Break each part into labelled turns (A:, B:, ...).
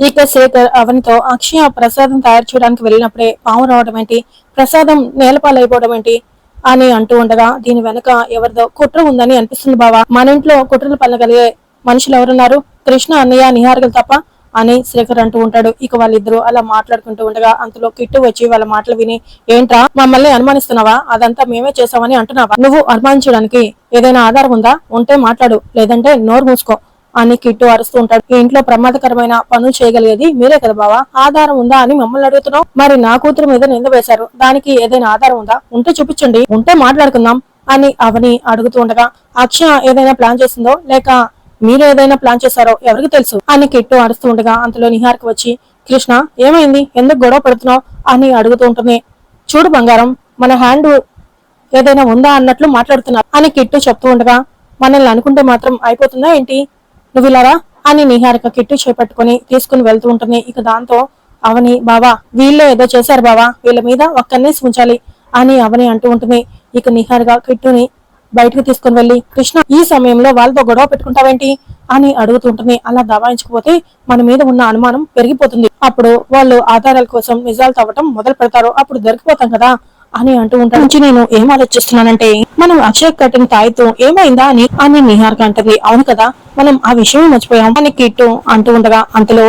A: ఇక శేఖర్ అవనితో అక్షయ ప్రసాదం తయారు చేయడానికి వెళ్ళినప్పుడే పాము రావడం ఏంటి? ప్రసాదం నేలపాలైపోవడం ఏంటి? అని అంటూ ఉండగా దీని వెనక ఎవరిదో కుట్ర ఉందని అనిపిస్తుంది బావా. మన ఇంట్లో కుట్రలు పల్లగలిగే మనుషులు ఎవరున్నారు? కృష్ణ అన్నయ్య నిహారికలు తప్ప అని శేఖర్ అంటూ ఉంటాడు. ఇక వాళ్ళిద్దరూ అలా మాట్లాడుకుంటూ ఉండగా అంతలో కిట్టు వచ్చి వాళ్ళ మాటలు విని ఏంట్రా మమ్మల్ని అనుమానిస్తున్నావా? అదంతా మేమే చేసామని అంటున్నావా? నువ్వు అనుమానించడానికి ఏదైనా ఆధారం ఉందా? ఉంటే మాట్లాడు లేదంటే నోరు మూసుకో. అని కిట్టు అరుస్తూ ఉంటాడు. ఇంట్లో ప్రమాదకరమైన పనులు చేయగలిగేది మీరే కదా బావా? ఆధారం ఉందా అని మమ్మల్ని అడుగుతున్నాం మరి నా కూతురు మీద నింద వేశారు. దానికి ఏదైనా ఆధారం ఉందా? ఉంటే చూపించండి. ఉంటే మాట్లాడుకుందాం అని అవని అడుగుతూ ఉండగా అక్షయ ఏదైనా ప్లాన్ చేసిందో లేక మీరు ఏదైనా ప్లాన్ చేశారో ఎవరికి తెలుసు అని కిట్టు అరుస్తూ ఉండగా అంతలో నిహార్కి వచ్చి కృష్ణ ఏమైంది? ఎందుకు గొడవ పడుతున్నావు? అని అడుగుతూ ఉంటుంది. చూడు బంగారం మన హ్యాండ్ ఏదైనా ఉందా అన్నట్లు మాట్లాడుతున్నారు అని కిట్టు చెప్తూ ఉండగా మనల్ని అనుకుంటే మాత్రం అయిపోతుందా ఏంటి? నువ్వు ఇలారా అని నిహారిక కిట్టు చేపట్టుకుని తీసుకుని వెళ్తూ ఉంటుంది. ఇక దాంతో అవని బావా వీళ్ళే ఏదో చేశారు బావా వీళ్ళ మీద ఒక్కనేసి ఉంచాలి అని అవని అంటూ ఉంటుంది. ఇక నిహారిక కిట్టుని బయటకు తీసుకుని వెళ్ళి కృష్ణ ఈ సమయంలో వాళ్ళతో గొడవ పెట్టుకుంటావేంటి? అని అడుగుతుంటుంది అలా దబాయించకపోతే మన మీద ఉన్న అనుమానం పెరిగిపోతుంది. అప్పుడు వాళ్ళు ఆధారాల కోసం నిజాలు తవ్వటం మొదలు పెడతారు అప్పుడు దొరికిపోతాం కదా. అని అంటూ ఉంటాను నుంచి నేను ఏం ఆలోచిస్తున్నానంటే మనం అక్షయ్ కట్టిన తాయితో ఏమైందా అని అని నిహార్క అంటుంది. అవును కదా మనం ఆ విషయం మర్చిపోయాం. అని కిట్టు అంటూ ఉండగా అంతలో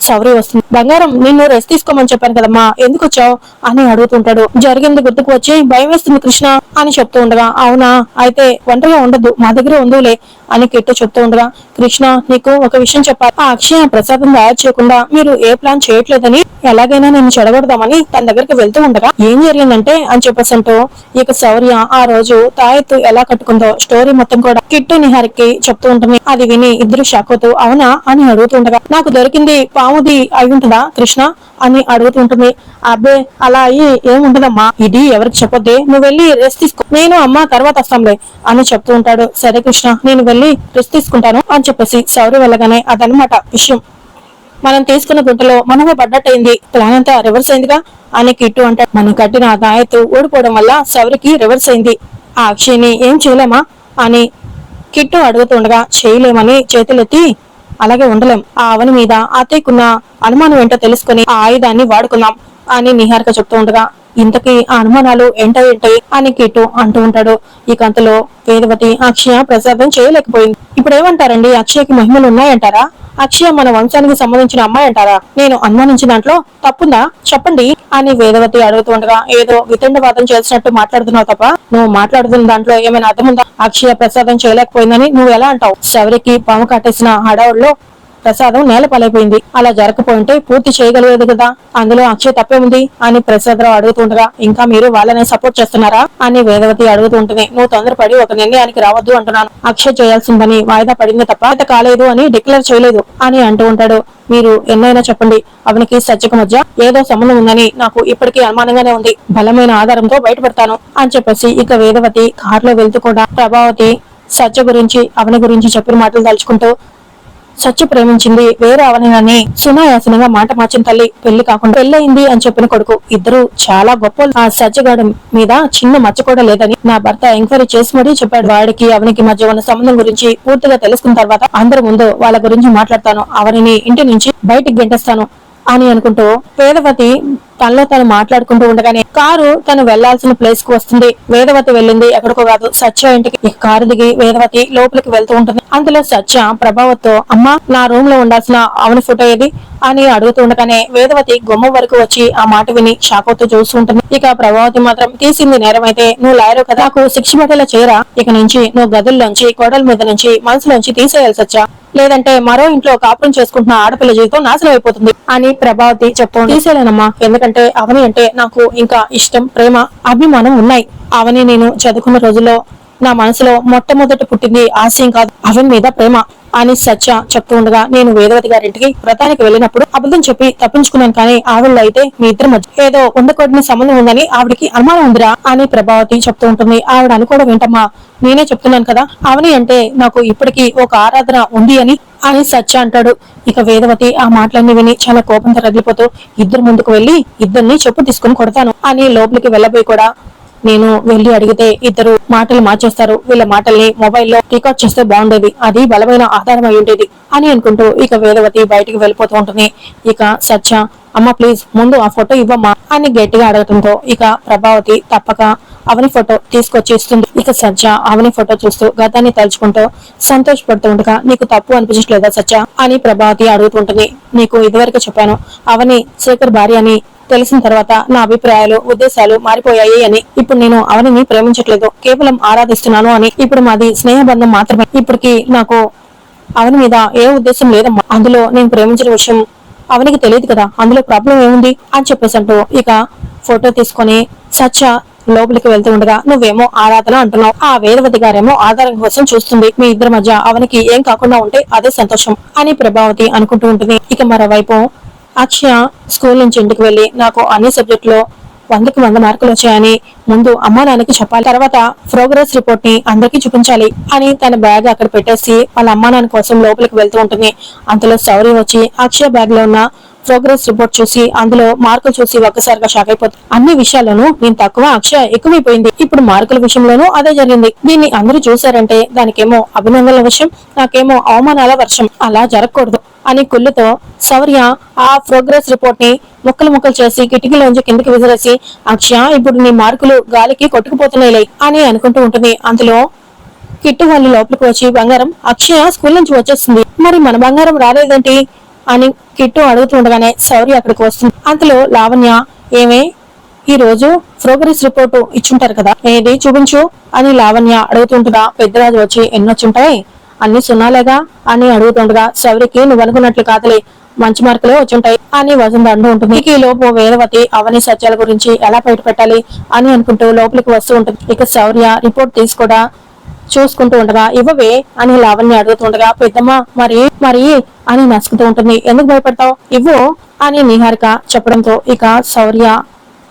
A: సౌరి వస్తుంది. బంగారం నిన్ను రెస్ట్ తీసుకోమని చెప్పాను కదమ్మా ఎందుకు వచ్చావు? అని అడుగుతుంటాడు. జరిగింది గుర్తుకు వచ్చి భయం వేస్తుంది కృష్ణ అని చెప్తూ ఉండగా అవునా అయితే ఒంటరిగా ఉండదు మా దగ్గర ఉందోలే అని కిట్టు చెప్తూ ఉండగా కృష్ణ నీకు ఒక విషయం చెప్పాలి. ఆ అక్షయ ప్రసాదం తయారు చేయకుండా మీరు ఏ ప్లాన్ చేయట్లేదని ఎలాగైనా నేను చెడగొడదామని తన దగ్గరికి వెళ్తూ ఉండగా ఏం జరిగిందంటే? అని చెప్పేసి అంటూ ఇక శౌర్య ఆ రోజు తాయెత్తు ఎలా కట్టుకుందో స్టోరీ మొత్తం కూడా కిట్టు నిహారికి చెప్తూ ఉంటుంది. అది విని ఇద్దరు షాక్ అవుతూ అవునా? అని అడుగుతుండగా నాకు దొరికింది పాముది అయి ఉంటుందా కృష్ణ? అని అడుగుతుంటుంది అబ్బే అలా అయ్యి ఏముంటదమ్మా ఇది ఎవరికి చెప్పొద్దే? నువ్వు వెళ్ళి రెస్ట్ తీసుకో. నేను అమ్మ తర్వాత వస్తాంలే అని చెప్తూ ఉంటాడు. సరే కృష్ణ నేను వెళ్ళి వెళ్ళి రెస్ట్ తీసుకుంటాను అని చెప్పేసి సౌరి వెళ్ళగానే అదనమాట విషయం. మనం తీసుకున్న గుంటలో మనమే పడ్డట్టయింది. ప్లాన్ అంతా రివర్స్ అయిందిగా. అని కిట్టు అంటాడు. మనం కట్టిన ఆ ఓడిపోవడం వల్ల సౌరికి రివర్స్ అయింది. ఆ అక్షయ్ని ఏం చేయలేమా? అని కిట్టు అడుగుతుండగా చేయలేమని చేతులెత్తి అలాగే ఉండలేం. ఆ అవని మీద అతయ్యకున్న అనుమానం ఏంటో తెలుసుకుని ఆ ఆయుధాన్ని వాడుకున్నాం అని నిహారిక చెప్తూ ఉండగా ఇంతకీ ఆ అనుమానాలు ఏంటో ఏంటి అని కిట్టు అంటూ ఉంటాడు. ఈ కంతలో వేదవతి అక్షయ ప్రసాదం చేయలేకపోయింది. ఇప్పుడు ఏమంటారండి అక్షయకి మహిమలు ఉన్నాయంటారా? అక్షయ మన వంశానికి సంబంధించిన అమ్మాయి అంటారా? నేను అనుమానించిన దాంట్లో తప్పుందా? చెప్పండి అని వేదవతి అడుగుతుండగా ఏదో వితండవాదం చేసినట్టు మాట్లాడుతున్నావు తప్ప నువ్వు మాట్లాడుతున్న దాంట్లో ఏమైనా అర్థం ఉందా? అక్షయ ప్రసాదం చేయలేకపోయిందని నువ్వు ఎలా అంటావు? శవరికి పాము కట్టేసిన హడావుల్లో ప్రసాదం నేలపాలైపోయింది అలా జరగకపోయింటే పూర్తి చేయగలిగేది కదా. అందులో అక్షయ్ తప్పే ఉంది అని ప్రసాదరావు అడుగుతుండగా ఇంకా మీరు వాళ్ళని సపోర్ట్ చేస్తున్నారా? అని వేదవతి అడుగుతుంటుంది నువ్వు తొందరపడి ఒక నిర్ణయానికి రావద్దు అంటున్నాను. అక్షయ్ చేయాల్సిన పని వాయిదా పడింది తప్ప కాలేదు అని డిక్లేర్ చేయలేదు అని అంటూ ఉంటాడు. మీరు ఎన్నైనా చెప్పండి అవనికి సత్యకు మధ్య ఏదో సంబంధం ఉందని నాకు ఇప్పటికీ అనుమానంగానే ఉంది. బలమైన ఆధారంతో బయటపడతాను అని చెప్పేసి ఇక వేదవతి కారులో వెళ్తూ కూడా ప్రభావతి సత్య గురించి అవని గురించి చెప్పిన మాటలు తలుచుకుంటూ సచ్చు ప్రేమించింది వేరే అవనని సునాయాసనంగా మాట మార్చిన తల్లి పెళ్ళి కాకుండా పెళ్ళయింది అని చెప్పిన కొడుకు ఇద్దరు చాలా గొప్ప ఆ సజ్జగాడు మీద చిన్న మచ్చ కూడా లేదని నా భర్త ఎంక్వైరీ చేసి మరీ చెప్పాడు. వాడికి అవనికి మధ్య ఉన్న సంబంధం గురించి పూర్తిగా తెలుసుకున్న తర్వాత అందరి ముందు వాళ్ళ గురించి మాట్లాడతాను. అవనిని ఇంటి నుంచి బయటికి గెంటేస్తాను. అని అనుకుంటూ వేదవతి తనలో తను మాట్లాడుకుంటూ ఉండగానే కారు తను వెళ్ళాల్సిన ప్లేస్కు వస్తుంది. వేదవతి వెళ్ళింది ఎక్కడికో కాదు. సత్య ఇంటికి. ఈ కారు దిగి వేదవతి లోపలికి వెళ్తూ ఉంటుంది. అందులో సత్య ప్రభావత్తో అమ్మా నా రూమ్లో ఉండాల్సిన అవని ఫోటో ఏది? అని అడుగుతూ ఉండగానే వేదవతి గుమ్మ వరకు వచ్చి ఆ మాట విని షాకోతో చూస్తూ ఉంటుంది. ఇక ప్రభావతి మాత్రం తీసింది నేరం అయితే నువ్వు లాయరు కదా. నాకు శిక్ష పడేలా చేరా ఇక నుంచి నువ్వు గదుల్లోంచి కోడల మీద నుంచి మనసులోంచి తీసేయాలి సత్య. లేదంటే మరో ఇంట్లో కాపురం చేసుకుంటున్న ఆడపిల్ల జీవితం నాశనం అయిపోతుంది అని ప్రభావతి చెప్తూ తీసేలేనమ్మా ఎందుకంటే అవని అంటే నాకు ఇంకా ఇష్టం ప్రేమ అభిమానం ఉన్నాయి. అవని నేను చదువుకున్న రోజుల్లో నా మనసులో మొట్టమొదట పుట్టింది ఆశయం కాదు అవన్ మీద ప్రేమ అని సత్య చెప్తూ ఉండగా నేను వేదవతి గారింటికి వ్రతానికి వెళ్ళినప్పుడు అబద్ధం చెప్పి తప్పించుకున్నాను కానీ ఆవిడలో అయితే మీ ఇద్దరు మధ్య ఏదో ఉండకూడని సంబంధం ఉందని ఆవిడకి అనుమానం ఉందిరా అని ప్రభావతి చెప్తూ ఉంటుంది. ఆవిడ అనుకోవడం ఏంటమ్మా? నేనే చెప్తున్నాను కదా. అవని అంటే నాకు ఇప్పటికీ ఒక ఆరాధన ఉంది అని అని సత్య అంటాడు. ఇక వేదవతి ఆ మాటలన్నీ విని చాలా కోపంతో రగిలిపోతూ ఇద్దరు ముందుకు వెళ్ళి ఇద్దరిని చెప్పు తీసుకుని కొడతాను అని లోపలికి వెళ్ళబోయి కూడా నేను వెళ్ళి అడిగితే ఇద్దరు మాటలు మార్చేస్తారు. వీళ్ళ మాటల్ని మొబైల్లో రికార్డ్ చేస్తే బాగుండేది. అది బలమైన ఆధారం అయి ఉండేది అని అనుకుంటూ ఇక వేదవతి బయటికి వెళ్ళిపోతూ ఉంటుంది. ఇక సత్య అమ్మ ప్లీజ్ ముందు ఆ ఫోటో ఇవ్వమ్మా అని గట్టిగా అడగటంతో ఇక ప్రభావతి తప్పక అవని ఫోటో తీసుకొచ్చి ఇస్తుంది. ఇక సత్య అవని ఫోటో చూస్తూ గతాన్ని తలుచుకుంటూ సంతోషపడుతూ ఉండగా నీకు తప్పు అనిపించట్లేదా సత్య? అని ప్రభావతి అడుగుతుంటుంది నీకు ఇదివరకు చెప్పాను అవని శేఖర్ భార్య అని తెలిసిన తర్వాత నా అభిప్రాయాలు ఉద్దేశాలు మారిపోయాయి అని ఇప్పుడు నేను అవనిని ప్రేమించట్లేదు. కేవలం ఆరాధిస్తున్నాను అని ఇప్పుడు మాది స్నేహబంధం మాత్రమే. ఇప్పటికి నాకు అవని మీద ఏ ఉద్దేశం లేదమ్మా. అందులో నేను ప్రేమించిన విషయం అవనికి తెలియదు కదా. అందులో ప్రాబ్లం ఏముంది అని చెప్పేసి అంటూ ఇక ఫోటో తీసుకొని సచ్చ లోపలికి వెళ్తూ ఉండగా నువ్వేమో ఆరాధన అంటున్నావు. ఆ వేదవతి గారేమో ఆధారం కోసం చూస్తుంది. మీ ఇద్దరి మధ్య అవనికి ఏం కాకుండా ఉంటే అదే సంతోషం అని ప్రభావతి అనుకుంటూ ఉంటుంది. ఇక మరోవైపు అక్షయ స్కూల్ నుంచి ఇంటికి వెళ్ళి నాకు అన్ని సబ్జెక్టులో వందకి వంద మార్కులు వచ్చాయని ముందు అమ్మా నాన్నకి చెప్పాలి. తర్వాత ప్రోగ్రెస్ రిపోర్ట్ని అందరికీ చూపించాలి అని తన బ్యాగ్ అక్కడ పెట్టేసి వాళ్ళ అమ్మా నాన్న కోసం లోపలికి వెళ్తూ ఉంటుంది. అంతలో సౌరి వచ్చి అక్షయ బ్యాగ్లో ఉన్న ప్రోగ్రెస్ రిపోర్ట్ చూసి అందులో మార్కులు చూసి ఒక్కసారిగా షాక్ అయిపోతుంది అన్ని విషయాల్లోనూ నేను తక్కువ అక్షయ ఎక్కువైపోయింది. ఇప్పుడు మార్కుల విషయంలోనూ అదే జరిగింది. దీన్ని అందరూ చూశారంటే దానికేమో అభినందనల విషయం నాకేమో అవమానాల వర్షం. అలా జరగకూడదు అని కుళ్ళుతో సౌర్య ఆ ప్రోగ్రెస్ రిపోర్ట్ని ముక్కలు ముక్కలు చేసి కిటికీలోంచి కిందకి విసిరేసి అక్షయ ఇప్పుడు నీ మార్కులు గాలికి కొట్టుకుపోతున్నాయిలే అని అనుకుంటూ ఉంటుంది. అందులో కిట్టు వాళ్ళు లోపలికి వచ్చి బంగారం అక్షయ స్కూల్ నుంచి వచ్చేస్తుంది. మరి మన బంగారం రాలేదేంటి? అని కిట్టు అడుగుతుండగానే శౌర్య అక్కడికి వస్తుంది. అంతలో లావణ్య ఏమే ఈ రోజు ప్రోగ్రెస్ రిపోర్టు ఇచ్చుంటారు కదా. ఏది చూపించు అని లావణ్య అడుగుతుండగా పెద్దరాజు వచ్చి ఎన్నొచ్చుంటాయి? అన్ని సున్నాలేగా? అని అడుగుతుండగా శౌర్యకి నువ్వు అనుకున్నట్లు కాదులే మంచి మార్కులే వచ్చుంటాయి అని వసంత అంటూ ఉంటుంది. ఈ లోపు వేదవతి అవని సత్యాల గురించి ఎలా బయట పెట్టాలి అని అనుకుంటూ లోపలికి వస్తూ ఉంటుంది. ఇక శౌర్య రిపోర్ట్ తీసుకోడా చూసుకుంటూ ఉండగా ఇవ్వవే అని లావణ్య అడుగుతుండగా పెద్దమ్మ మరి మరి అని నసుకుతూ ఉంటుంది. ఎందుకు భయపడతావు? ఇవ్వు అని నిహారిక చెప్పడంతో ఇక శౌర్య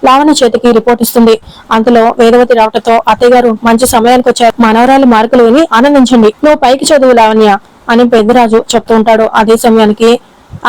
A: లావణ్య చేతికి రిపోర్ట్ ఇస్తుంది. అంతలో వేదవతి రావటంతో అత్తయ్య గారు మంచి సమయానికి వచ్చారు. మనవరాలి మార్కులు విని ఆనందించండి. నువ్వు పైకి చదువు లావణ్య అని పెద్దరాజు చెప్తూ ఉంటాడు. అదే సమయానికి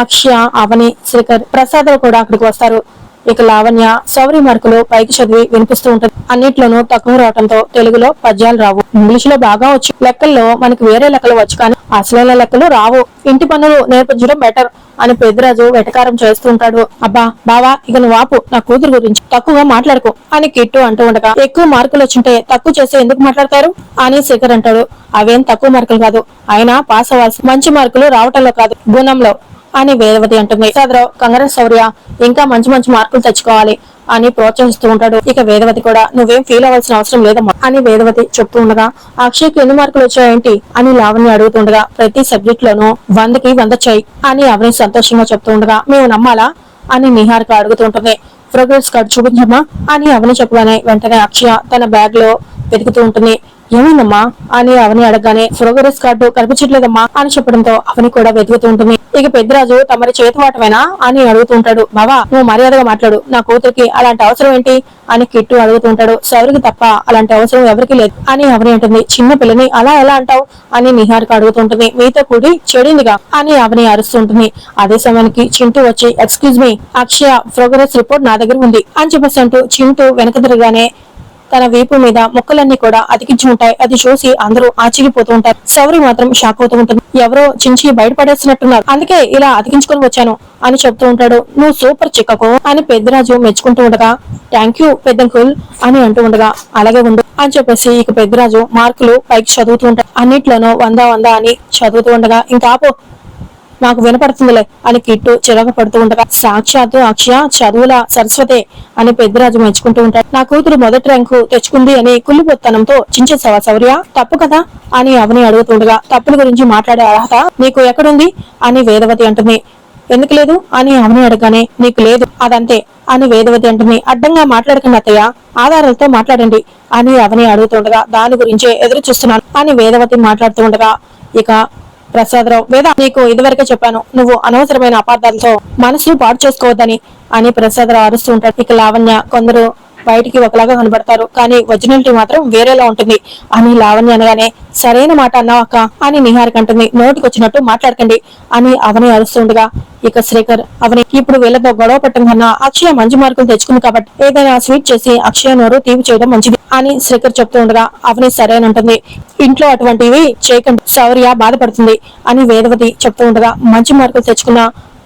A: అక్షయ అవని శ్రీకర్ ప్రసాద్ కూడా అక్కడికి వస్తారు. ఇక లావణ్య సౌరి మార్కులు పైకి చదివి వినిపిస్తూ ఉంటుంది. అన్నిట్లోనూ తక్కువ రావడంతో తెలుగులో పద్యాలు రావు. ఇంగ్లీష్లో బాగా వచ్చు. లెక్కల్లో మనకి వేరే లెక్కలు వచ్చు కానీ అసలైన లెక్కలు రావు. ఇంటి పనులు నేర్పించడం బెటర్ అని పెద్దరాజు వెటకారం చేస్తూ ఉంటాడు. అబ్బా బావా ఇక నువ్వు ఆపు. నా కూతురు గురించి తక్కువగా మాట్లాడుకో అని కిట్టు అంటూ ఉండగా ఎక్కువ మార్కులు వచ్చింటే తక్కువ చేసి ఎందుకు మాట్లాడతారు? అని శేఖర్ అంటాడు. అవేం తక్కువ మార్కులు కాదు. అయినా పాస్ అవ్వాల్సి మంచి మార్కులు రావటంలో కాదు. గుణంలో అని వేదవతి అంటుంది. సదరావు కంగర శౌర్య ఇంకా మంచి మంచి మార్కులు తెచ్చుకోవాలి అని ప్రోత్సహిస్తూ ఉంటాడు. ఇక వేదవతి కూడా నువ్వేం ఫీల్ అవ్వాల్సిన అవసరం లేదమ్మా అని వేదవతి చెప్తూ ఉండగా అక్షయ్కి ఎన్ని మార్కులు వచ్చాయేంటి? అని లావణ్య అడుగుతుండగా ప్రతి సబ్జెక్ట్ లోనూ వందకి వంద చేయి అని అవని సంతోషంగా చెప్తూ ఉండగా మేము నమ్మాలా? అని నిహారిక అడుగుతుంటుంది ప్రోగ్రెస్ కార్డు చూపించమ్మా అని అవని చెప్పగానే వెంటనే అక్షయ తన బ్యాగ్లో వెతుకుతూ ఉంటుంది. ఏమైందమ్మా? అని అవని అడగగానే ప్రోగ్రెస్ కార్డు కనిపించట్లేదమ్మా అని చెప్పడంతో అవని కూడా వెతుకుతూ ఉంటుంది. ఇక పెద్దరాజు తమరి చేతువాటమేనా అని అడుగుతూ ఉంటాడు. బావా నువ్వు మర్యాదగా మాట్లాడు. నా కూతురికి అలాంటి అవసరం ఏంటి? అని కిట్టు అడుగుతూ ఉంటాడు. సౌరికి తప్ప అలాంటి అవసరం ఎవరికి లేదు అని అవని అంటుంది. చిన్న పిల్లని అలా ఎలా అంటావు? అని నిహారిక అడుగుతుంటుంది మీతో కూడి చెడిందిగా? అని అవని అరుస్తుంటుంది అదే సమయానికి చింటూ వచ్చి excuse me Akshaya progress report నా దగ్గర ఉంది అని చెప్పేసి అంటూ చింటూ వెనక తిరగానే తన వీపు మీద మొక్కలన్నీ కూడా అతికించి ఉంటాయి. అది చూసి అందరూ ఆశ్చర్యపోతూ ఉంటారు. శౌరి మాత్రం షాక్ అవుతూ ఉంటుంది. ఎవరో చించి బయటపడేస్తున్నట్టున్నారు అందుకే ఇలా అతికించుకొని వచ్చాను అని చెప్తూ ఉంటాడు. నువ్వు సూపర్ చిక్కకు అని పెద్దరాజు మెచ్చుకుంటూ ఉండగా థ్యాంక్ యూ పెద్దంకుల్ అని అంటూ ఉండగా అలాగే ఉండు అని చెప్పేసి ఇక పెద్దరాజు మార్కులు పైకి చదువుతూ ఉంటాడు. అన్నిట్లోనూ వంద వంద అని చదువుతూ ఉండగా ఇంకా నాకు వినపడుతుందిలే అని కిట్టు చిరగ పడుతూ ఉండగా సాక్షాత్తు అక్షయ చదువుల సరస్వతే అని పెద్దరాజు మెచ్చుకుంటూ ఉంటాడు. నా కూతురు మొదటి ర్యాంకు తెచ్చుకుంది అని కుళ్ళిపోత్తనంతో చించేసావా శౌర్య తప్పు కదా అని అవని అడుగుతుండగా తప్పుల గురించి మాట్లాడే అర్హత నీకు ఎక్కడుంది అని వేదవతి అంటుంది. ఎందుకు లేదు అని అవని అడగానే నీకు లేదు అదంతే అని వేదవతి అంటుంది. అడ్డంగా మాట్లాడకండి అత్తయ్య ఆధారాలతో మాట్లాడండి అని అవని అడుగుతుండగా దాని గురించే ఎదురు చూస్తున్నాను అని వేదవతి మాట్లాడుతూ ఉండగా ఇక ప్రసాదరావు. వేద నీకు ఇదివరకే చెప్పాను నువ్వు అనవసరమైన అపార్థాలతో మనసు పాడు చేసుకోవద్దని అని ప్రసాదరావు అరుస్తూ ఉంటాడు. ఇక లావణ్య కొందరు బయటికి ఒకలాగా కనబడతారు. కానీ ఒరిజినాలిటీ మాత్రం వేరేలా ఉంటుంది. అని లావణ్య అనగానే సరైన మాట అన్నావు అక్క అని నిహారిక అంటుంది. నోటికి వచ్చినట్టు మాట్లాడకండి అని అవని అరుస్తుండగా ఇక శ్రీకర్ అవని ఇప్పుడు వీళ్ళతో గొడవ పెట్టడం కన్నా అక్షయ మంచి మార్కులు తెచ్చుకుంది కాబట్టి ఏదైనా స్వీట్ చేసి అక్షయ నోరు తీవి చేయడం మంచిది అని శ్రీకర్ చెప్తూ ఉండగా అవని సరే అని ఇంట్లో అటువంటివి చేయకండి. శౌర్య బాధపడుతుంది అని వేదవతి చెప్తూ ఉండగా మంచి మార్కులు తెచ్చుకున్న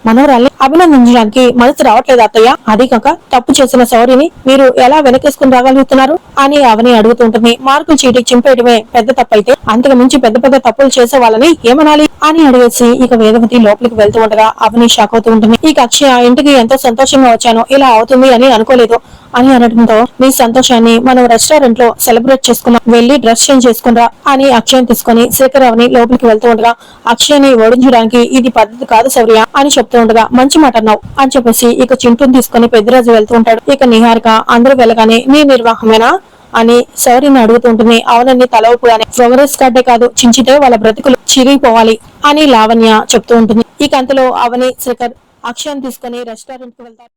A: మనోరాల్ని అభినందించడానికి మనసు రావట్లేదు అత్తయ్య. అదే కాక తప్పు చేసిన సౌరిని మీరు ఎలా వెనకేసుకుని రాగలుగుతున్నారు అని అవని అడుగుతుంటుంది మార్కులు చీటి చింపేయడమే పెద్ద తప్పు అయితే అంతకు మించి పెద్ద పెద్ద తప్పులు చేసే వాళ్ళని ఏమనాలి అని అడిగేసి ఇక వేదవతి లోపలికి వెళ్తూ ఉండగా అవని షాక్ అవుతూ ఉంటుంది. ఇక అక్షయ ఇంటికి ఎంతో సంతోషంగా వచ్చాను. ఇలా అవుతుంది అని అనుకోలేదు అని అనడంతో మీ సంతోషాన్ని మనం రెస్టారెంట్లో సెలబ్రేట్ చేసుకున్నాం. వెళ్ళి డ్రెస్ చేంజ్ చేసుకున్నా అని అక్షయం తీసుకుని శేఖర్ అవని లోపలికి వెళ్తూ ఉండగా అక్షయని ఓడించడానికి ఇది పద్ధతి కాదు శౌర్య అని చెప్తూ ఉండగా మంచి మాట అన్నావు అని చెప్పేసి ఇక చింటూని తీసుకుని పెద్దరాజు వెళ్తూ ఉంటాడు. ఇక నిహారిక అందరూ వెళ్ళగానే నీ నిర్వాహమేనా? అని శౌర్యని అడుగుతుంటుంది అవునని తల ఊపుగానే ఫ్లవరెస్ కార్డే కాదు చించితే వాళ్ళ బ్రతుకులు చిరిగిపోవాలి అని లావణ్య చెప్తూ ఉంటుంది. ఇక అంతలో అవని శేఖర్ అక్షయం తీసుకుని రెస్టారెంట్కి వెళ్తారు.